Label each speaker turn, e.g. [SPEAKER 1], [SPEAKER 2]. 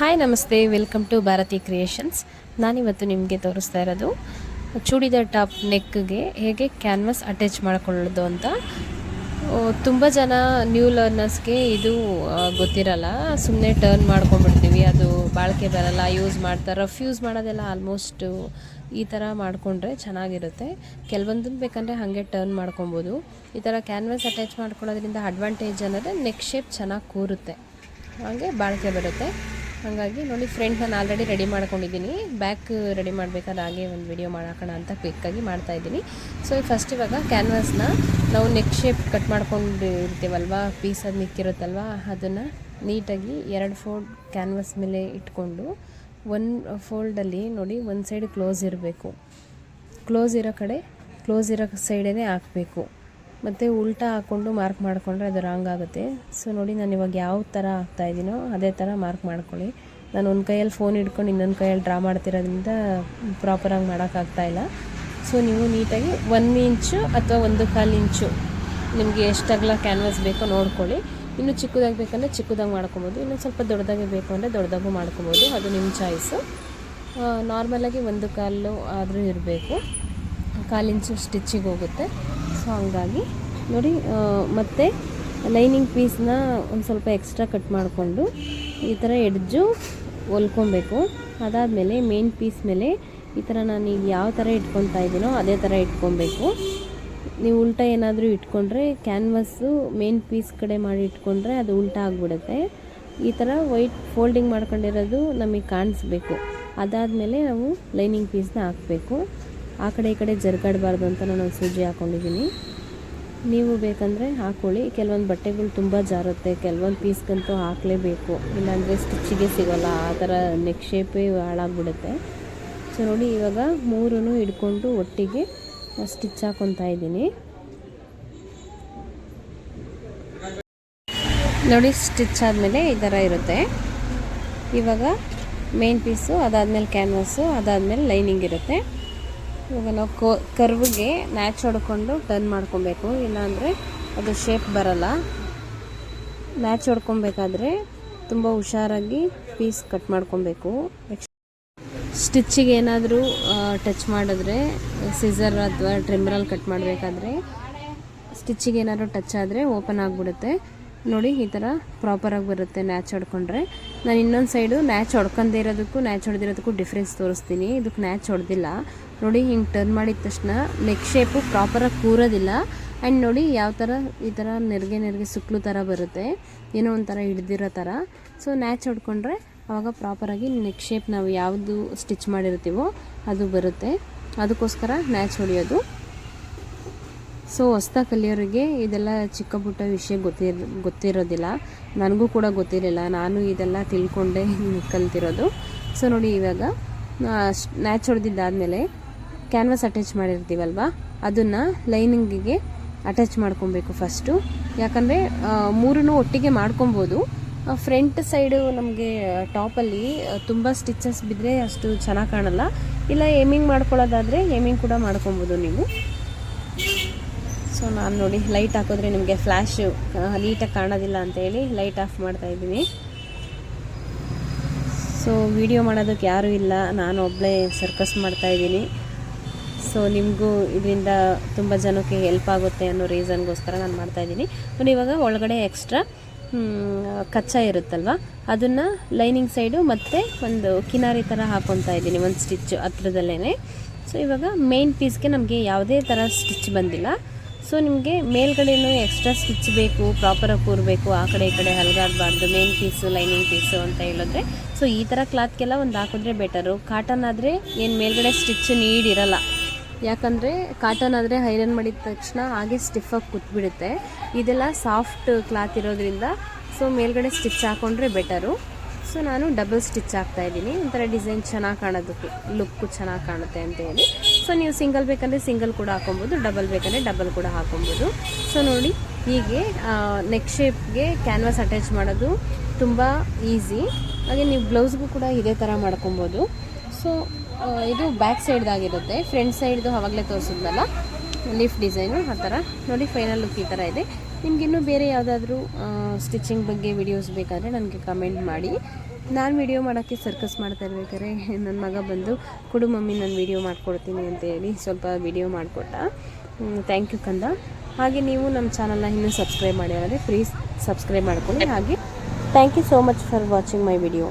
[SPEAKER 1] Hi, ನಮಸ್ತೆ. Welcome to Bharati creations. ನಾನಿವತ್ತು ನಿಮಗೆ ತೋರಿಸ್ತಾ ಇರೋದು, ಚೂಡಿದಾರ್ ಟಾಪ್ ನೆಕ್ಗೆ ಹೇಗೆ ಕ್ಯಾನ್ವಸ್ ಅಟ್ಯಾಚ್ ಮಾಡ್ಕೊಳ್ಳೋದು ಅಂತ. ತುಂಬ ಜನ ನ್ಯೂ ಲರ್ನರ್ಸ್ಗೆ ಇದು ಗೊತ್ತಿರಲ್ಲ. ಸುಮ್ಮನೆ ಟರ್ನ್ ಮಾಡ್ಕೊಂಡ್ಬಿಡ್ತೀವಿ. ಅದು ಬಾಳಿಕೆ ಬರಲ್ಲ, ಯೂಸ್ ಮಾಡ್ತಾ ರಫ್ ಯೂಸ್ ಮಾಡೋದೆಲ್ಲ ಆಲ್ಮೋಸ್ಟ್ ಈ ಥರ ಮಾಡಿಕೊಂಡ್ರೆ ಚೆನ್ನಾಗಿರುತ್ತೆ. ಕೆಲವೊಂದನ್ನು ಬೇಕಂದರೆ ಹಾಗೆ ಟರ್ನ್ ಮಾಡ್ಕೊಬೋದು. ಈ ಥರ ಕ್ಯಾನ್ವಸ್ ಅಟ್ಯಾಚ್ ಮಾಡ್ಕೊಳ್ಳೋದ್ರಿಂದ ಅಡ್ವಾಂಟೇಜ್ ಅನ್ನೋದು ನೆಕ್ ಶೇಪ್ ಚೆನ್ನಾಗಿ ಕೂರುತ್ತೆ. ಹಾಗೆ ಬಾಳಿಕೆ ಬರುತ್ತೆ. ಹಾಗಾಗಿ ನೋಡಿ ಫ್ರೆಂಡ್ ನಾನು ಆಲ್ರೆಡಿ ರೆಡಿ ಮಾಡ್ಕೊಂಡಿದ್ದೀನಿ. ಬ್ಯಾಕ್ ರೆಡಿ ಮಾಡಬೇಕಾದ ಹಾಗೆ ಒಂದು ವಿಡಿಯೋ ಮಾಡಾಕೋಣ ಅಂತ ಕ್ವಿಕ್ಕಾಗಿ ಮಾಡ್ತಾ ಇದ್ದೀನಿ. ಸೊ ಫಸ್ಟ್ ಇವಾಗ ಕ್ಯಾನ್ವಾಸ್ನ ನಾವು ನೆಕ್ ಶೇಪ್ ಕಟ್ ಮಾಡ್ಕೊಂಡು ಇರ್ತೀವಲ್ವ ಪೀಸ್ ಅದು ನಿಕ್ಕಿರುತ್ತಲ್ವಾ ಅದನ್ನು ನೀಟಾಗಿ ಎರಡು ಫೋಲ್ಡ್ ಕ್ಯಾನ್ವಾಸ್ ಮೇಲೆ ಇಟ್ಕೊಂಡು ಒನ್ ಫೋಲ್ಡಲ್ಲಿ ನೋಡಿ ಒಂದು ಸೈಡ್ ಕ್ಲೋಸ್ ಇರಬೇಕು. ಕ್ಲೋಸ್ ಇರೋ ಕಡೆ ಕ್ಲೋಸ್ ಇರೋ ಸೈಡೇ ಹಾಕಬೇಕು. ಮತ್ತು ಉಲ್ಟಾ ಹಾಕ್ಕೊಂಡು ಮಾರ್ಕ್ ಮಾಡಿಕೊಂಡ್ರೆ ಅದು ರಾಂಗ್ ಆಗುತ್ತೆ. ಸೊ ನೋಡಿ ನಾನು ಇವಾಗ ಯಾವ ಥರ ಹಾಕ್ತಾ ಇದ್ದೀನೋ ಅದೇ ಥರ ಮಾರ್ಕ್ ಮಾಡ್ಕೊಳ್ಳಿ. ನಾನು ಒಂದು ಕೈಯಲ್ಲಿ ಫೋನ್ ಹಿಡ್ಕೊಂಡು ಇನ್ನೊಂದು ಕೈಯಲ್ಲಿ ಡ್ರಾ ಮಾಡ್ತಿರೋದ್ರಿಂದ ಪ್ರಾಪರಾಗಿ ಮಾಡೋಕ್ಕಾಗ್ತಾ ಇಲ್ಲ. ಸೊ ನೀವು ನೀಟಾಗಿ ಒನ್ ಇಂಚು ಅಥವಾ ಒಂದು ಕಾಲು ಇಂಚು ನಿಮಗೆ ಎಷ್ಟು ಅಗಲ ಕ್ಯಾನ್ವಾಸ್ ಬೇಕೋ ನೋಡ್ಕೊಳ್ಳಿ. ಇನ್ನು ಚಿಕ್ಕದಾಗಿ ಬೇಕಂದರೆ ಚಿಕ್ಕದಾಗಿ ಮಾಡ್ಕೊಬೋದು. ಇನ್ನು ಸ್ವಲ್ಪ ದೊಡ್ಡದಾಗಿ ಬೇಕು ಅಂದರೆ ದೊಡ್ಡದಾಗೂ ಮಾಡ್ಕೊಬೋದು. ಅದು ನಿಮ್ಮ ಚಾಯ್ಸು ನಾರ್ಮಲಾಗಿ ಒಂದು ಕಾಲು ಆದರೂ ಇರಬೇಕು. ಕಾಲಿಂಚು ಸ್ಟಿಚ್ಚಿಗೆ ಹೋಗುತ್ತೆ. ಸೊ ಹಂಗಾಗಿ ನೋಡಿ ಮತ್ತೆ ಲೈನಿಂಗ್ ಪೀಸ್ನ ಒಂದು ಸ್ವಲ್ಪ ಎಕ್ಸ್ಟ್ರಾ ಕಟ್ ಮಾಡಿಕೊಂಡು ಈ ಥರ ಎಡ್ಜು ಹೊಲ್ಕೊಬೇಕು. ಅದಾದಮೇಲೆ ಮೇನ್ ಪೀಸ್ ಮೇಲೆ ಈ ಥರ ನಾನು ಈಗ ಯಾವ ಥರ ಇಟ್ಕೊತಾ ಇದ್ದೀನೋ ಅದೇ ಥರ ಇಟ್ಕೊಬೇಕು ನೀವು ಉಲ್ಟಾ ಏನಾದರೂ ಇಟ್ಕೊಂಡ್ರೆ ಕ್ಯಾನ್ವಸ್ಸು ಮೇನ್ ಪೀಸ್ ಕಡೆ ಮಾಡಿ ಇಟ್ಕೊಂಡ್ರೆ ಅದು ಉಲ್ಟಾ ಆಗಿಬಿಡುತ್ತೆ. ಈ ಥರ ವೈಟ್ ಫೋಲ್ಡಿಂಗ್ ಮಾಡ್ಕೊಂಡಿರೋದು ನಮಗೆ ಕಾಣಿಸ್ಬೇಕು. ಅದಾದಮೇಲೆ ನಾವು ಲೈನಿಂಗ್ ಪೀಸ್ನ ಹಾಕಬೇಕು. ಆ ಕಡೆ ಈ ಕಡೆ ಜರ್ಗಾಡಬಾರ್ದು ಅಂತ ನಾನು ಒಂದು ಸೂಜಿ ಹಾಕ್ಕೊಂಡಿದ್ದೀನಿ ನೀವು ಬೇಕಂದರೆ ಹಾಕ್ಕೊಳ್ಳಿ ಕೆಲವೊಂದು ಬಟ್ಟೆಗಳು ತುಂಬ ಜಾರುತ್ತೆ. ಕೆಲವೊಂದು ಪೀಸ್ಗಂತೂ ಹಾಕಲೇಬೇಕು. ಇಲ್ಲಾಂದರೆ ಸ್ಟಿಚ್ಚಿಗೆ ಸಿಗೋಲ್ಲ. ಆ ಥರ ನೆಕ್ ಶೇಪೇ ಹಾಳಾಗ್ಬಿಡುತ್ತೆ. ಸೊ ನೋಡಿ, ಇವಾಗ ಮೂರೂ ಹಿಡ್ಕೊಂಡು ಒಟ್ಟಿಗೆ ಸ್ಟಿಚ್ ಹಾಕ್ಕೊತಾ ಇದ್ದೀನಿ. ನೋಡಿ, ಸ್ಟಿಚ್ ಆದಮೇಲೆ ಈ ಥರ ಇರುತ್ತೆ. ಇವಾಗ ಮೇನ್ ಪೀಸು ಅದಾದಮೇಲೆ ಕ್ಯಾನ್ವಾಸು ಅದಾದಮೇಲೆ ಲೈನಿಂಗ್ ಇರುತ್ತೆ. ಇವಾಗ ನಾವು ಕೋ ಕರ್ವ್ಗೆ ನ್ಯಾಚ್ ಹೊಡ್ಕೊಂಡು ಟರ್ನ್ ಮಾಡ್ಕೊಬೇಕು. ಇಲ್ಲಾಂದರೆ ಅದು ಶೇಪ್ ಬರಲ್ಲ. ನ್ಯಾಚ್ ಹೊಡ್ಕೊಬೇಕಾದ್ರೆ ತುಂಬ ಹುಷಾರಾಗಿ ಪೀಸ್ ಕಟ್ ಮಾಡ್ಕೊಬೇಕು. ಸ್ಟಿಚ್ಚಿಗೆ ಏನಾದರೂ ಟಚ್ ಮಾಡಿದ್ರೆ ಸಿಸರ್ ಅಥವಾ ಟ್ರಿಮ್ರಲ್ಲಿ ಕಟ್ ಮಾಡಬೇಕಾದ್ರೆ ಸ್ಟಿಚ್ಚಿಗೆ ಏನಾದರೂ ಟಚ್ ಆದರೆ ಓಪನ್ ಆಗಿಬಿಡುತ್ತೆ. ನೋಡಿ, ಈ ಥರ ಪ್ರಾಪರಾಗಿ ಬರುತ್ತೆ ನ್ಯಾಚ್ ಹೊಡ್ಕೊಂಡ್ರೆ. ನಾನು ಇನ್ನೊಂದು ಸೈಡು ನ್ಯಾಚ್ ಹೊಡ್ಕೊಂಡೇ ಇರೋದಕ್ಕೂ, ನ್ಯಾಚ್ ಹೊಡೆದಿರೋದಕ್ಕೂ ಡಿಫ್ರೆನ್ಸ್ ತೋರಿಸ್ತೀನಿ. ಇದಕ್ಕೆ ನ್ಯಾಚ್ ಹೊಡೆದಿಲ್ಲ. ನೋಡಿ, ಹಿಂಗೆ ಟರ್ನ್ ಮಾಡಿದ ತಕ್ಷಣ ನೆಕ್ ಶೇಪು ಪ್ರಾಪರಾಗಿ ಕೂರೋದಿಲ್ಲ. ಆ್ಯಂಡ್ ನೋಡಿ, ಯಾವ ಥರ ಈ ಥರ ನೆರಿಗೆ ನೆರಿಗೆ ಸುಕ್ಲು ಥರ ಬರುತ್ತೆ. ಏನೋ ಒಂಥರ ಹಿಡ್ದಿರೋ ಥರ ಸೊ ನ್ಯಾಚ್ ಹೊಡ್ಕೊಂಡ್ರೆ ಆವಾಗ ಪ್ರಾಪರಾಗಿ ನೆಕ್ ಶೇಪ್ ನಾವು ಯಾವುದು ಸ್ಟಿಚ್ ಮಾಡಿರ್ತೀವೋ ಅದು ಬರುತ್ತೆ. ಅದಕ್ಕೋಸ್ಕರ ನ್ಯಾಚ್ ಹೊಡೆಯೋದು. ಸೊ ಹೊಸ್ದಾಗಿ ಕಲಿಯೋರಿಗೆ ಇದೆಲ್ಲ ಚಿಕ್ಕ ಪುಟ್ಟ ವಿಷಯ ಗೊತ್ತಿರ, ಗೊತ್ತಿರೋದಿಲ್ಲ. ನನಗೂ ಕೂಡ ಗೊತ್ತಿರಲಿಲ್ಲ. ನಾನು ಇದೆಲ್ಲ ತಿಳ್ಕೊಂಡೆ ಕಲ್ತಿರೋದು. ಸೊ ನೋಡಿ ಇವಾಗ ನ್ಯಾಚ್ ಹೊಡೆದಿದ್ದಾದಮೇಲೆ ಕ್ಯಾನ್ವಾಸ್ ಅಟ್ಯಾಚ್ ಮಾಡಿರ್ತೀವಲ್ವ? ಅದನ್ನು ಲೈನಿಂಗಿಗೆ ಅಟ್ಯಾಚ್ ಮಾಡ್ಕೊಬೇಕು ಫಸ್ಟು. ಯಾಕಂದರೆ ಮೂರನ್ನು ಒಟ್ಟಿಗೆ ಮಾಡ್ಕೊಬೋದು. ಫ್ರಂಟ್ ಸೈಡು ನಮಗೆ ಟಾಪಲ್ಲಿ ತುಂಬ ಸ್ಟಿಚಸ್ ಬಿದ್ದರೆ ಅಷ್ಟು ಚೆನ್ನಾಗಿ ಕಾಣಲ್ಲ. ಇಲ್ಲ, ಏಮಿಂಗ್ ಮಾಡ್ಕೊಳ್ಳೋದಾದರೆ ಏಮಿಂಗ್ ಕೂಡ ಮಾಡ್ಕೊಬೋದು ನೀವು. ಸೊ ನಾನು ನೋಡಿ ಲೈಟ್ ಹಾಕಿದ್ರೆ ನಿಮಗೆ ಫ್ಲ್ಯಾಶು ನೀಟಾಗಿ ಕಾಣೋದಿಲ್ಲ ಅಂತೇಳಿ ಲೈಟ್ ಆಫ್ ಮಾಡ್ತಾ ಇದ್ದೀನಿ. ಸೊ ವಿಡಿಯೋ ಮಾಡೋದಕ್ಕೆ ಯಾರೂ ಇಲ್ಲ. ನಾನು ಒಬ್ಬಳೇ ಸರ್ಕಸ್ ಮಾಡ್ತಾ ಇದ್ದೀನಿ. ಸೊ ನಿಮಗೂ ಇದರಿಂದ ತುಂಬ ಜನಕ್ಕೆ ಹೆಲ್ಪ್ ಆಗುತ್ತೆ ಅನ್ನೋ ರೀಸನ್ಗೋಸ್ಕರ ನಾನು ಮಾಡ್ತಾಯಿದ್ದೀನಿ ನೋಡಿ, ಇವಾಗ ಒಳಗಡೆ ಎಕ್ಸ್ಟ್ರಾ ಕಚ್ಚಾ ಇರುತ್ತಲ್ವ? ಅದನ್ನು ಲೈನಿಂಗ್ ಸೈಡು ಮತ್ತು ಒಂದು ಕಿನಾರಿ ಥರ ಹಾಕ್ಕೊತಾ ಇದ್ದೀನಿ, ಒಂದು ಸ್ಟಿಚ್ ಹತ್ರದಲ್ಲೇ ಸೊ ಇವಾಗ ಮೇನ್ ಪೀಸ್ಗೆ ನಮಗೆ ಯಾವುದೇ ಥರ ಸ್ಟಿಚ್ ಬಂದಿಲ್ಲ. ಸೊ ನಿಮಗೆ ಮೇಲ್ಗಡೆನೂ ಎಕ್ಸ್ಟ್ರಾ ಸ್ಟಿಚ್ ಬೇಕು ಪ್ರಾಪರಾಗಿ ಕೂರಬೇಕು, ಆ ಕಡೆ ಈ ಕಡೆ ಹಲ್ಗಾಡಬಾರ್ದು ಮೇನ್ ಪೀಸು ಲೈನಿಂಗ್ ಪೀಸು ಅಂತ ಹೇಳಿದ್ರೆ. ಸೊ ಈ ಥರ ಕ್ಲಾತ್ಗೆಲ್ಲ ಒಂದು ಹಾಕಿದ್ರೆ ಬೆಟರು ಕಾಟನ್ ಆದರೆ ಏನು ಮೇಲ್ಗಡೆ ಸ್ಟಿಚ್ ನೀಡಿರಲ್ಲ ಯಾಕಂದರೆ ಕಾಟನ್ ಆದರೆ ಹೈರನ್ ಮಾಡಿದ ತಕ್ಷಣ ಹಾಗೆ ಸ್ಟಿಫಾಗಿ ಕೂತ್ಬಿಡುತ್ತೆ. ಇದೆಲ್ಲ ಸಾಫ್ಟ್ ಕ್ಲಾತ್ ಇರೋದ್ರಿಂದ ಸೊ ಮೇಲ್ಗಡೆ ಸ್ಟಿಚ್ ಹಾಕ್ಕೊಂಡ್ರೆ ಬೆಟರು ಸೊ ನಾನು ಡಬಲ್ ಸ್ಟಿಚ್ ಹಾಕ್ತಾ ಇದ್ದೀನಿ. ಒಂಥರ ಡಿಸೈನ್ ಚೆನ್ನಾಗಿ ಕಾಣೋದಕ್ಕೆ ಲುಕ್ಕು ಚೆನ್ನಾಗಿ ಕಾಣುತ್ತೆ ಅಂತ ಹೇಳಿ. ಸೊ ನೀವು ಸಿಂಗಲ್ ಬೇಕಂದರೆ ಸಿಂಗಲ್ ಕೂಡ ಹಾಕೊಬೋದು ಡಬಲ್ ಬೇಕಂದರೆ ಡಬಲ್ ಕೂಡ ಹಾಕೊಬೋದು. ಸೊ ನೋಡಿ, ಹೀಗೆ ನೆಕ್ ಶೇಪ್ಗೆ ಕ್ಯಾನ್ವಾಸ್ ಅಟ್ಯಾಚ್ ಮಾಡೋದು ತುಂಬ ಈಸಿ ಹಾಗೆ ನೀವು ಬ್ಲೌಸ್ಗೂ ಕೂಡ ಇದೇ ಥರ ಮಾಡ್ಕೊಬೋದು. ಸೊ ಇದು ಬ್ಯಾಕ್ ಸೈಡ್ದಾಗಿರುತ್ತೆ ಫ್ರಂಟ್ ಸೈಡ್ದು ಅವಾಗಲೇ ತೋರಿಸಿದ್ನಲ್ಲ ಲಿಫ್ಟ್ ಡಿಸೈನು ಆ ಥರ ನೋಡಿ ಫೈನಲ್ ಲುಕ್ ಈ ಥರ ಇದೆ. ನಿಮಗಿನ್ನೂ ಬೇರೆ ಯಾವುದಾದ್ರೂ ಸ್ಟಿಚಿಂಗ್ ಬಗ್ಗೆ ವಿಡಿಯೋಸ್ ಬೇಕಾದರೆ ನನಗೆ ಕಮೆಂಟ್ ಮಾಡಿ. ನಾನು ವಿಡಿಯೋ ಮಾಡೋಕ್ಕೆ ಸರ್ಕಸ್ ಮಾಡ್ತಾ ಇರ್ಬೇಕಾದ್ರೆ ನನ್ನ ಮಗ ಬಂದು, ಕೊಡು ಮಮ್ಮಿ, ನಾನು ವಿಡಿಯೋ ಮಾಡಿಕೊಡ್ತೀನಿ ಅಂತ ಹೇಳಿ ಸ್ವಲ್ಪ ವಿಡಿಯೋ ಮಾಡಿಕೊಟ್ಟ. ಥ್ಯಾಂಕ್ ಯು ಕಂದ. ಹಾಗೆ ನೀವು ನಮ್ಮ ಚಾನಲ್ನ ಇನ್ನೂ ಸಬ್ಸ್ಕ್ರೈಬ್ ಮಾಡಿರೋದೇ ಪ್ಲೀಸ್ ಸಬ್ಸ್ಕ್ರೈಬ್ ಮಾಡ್ಕೊಳ್ಳಿ. ಹಾಗೆ thank you so much for watching my video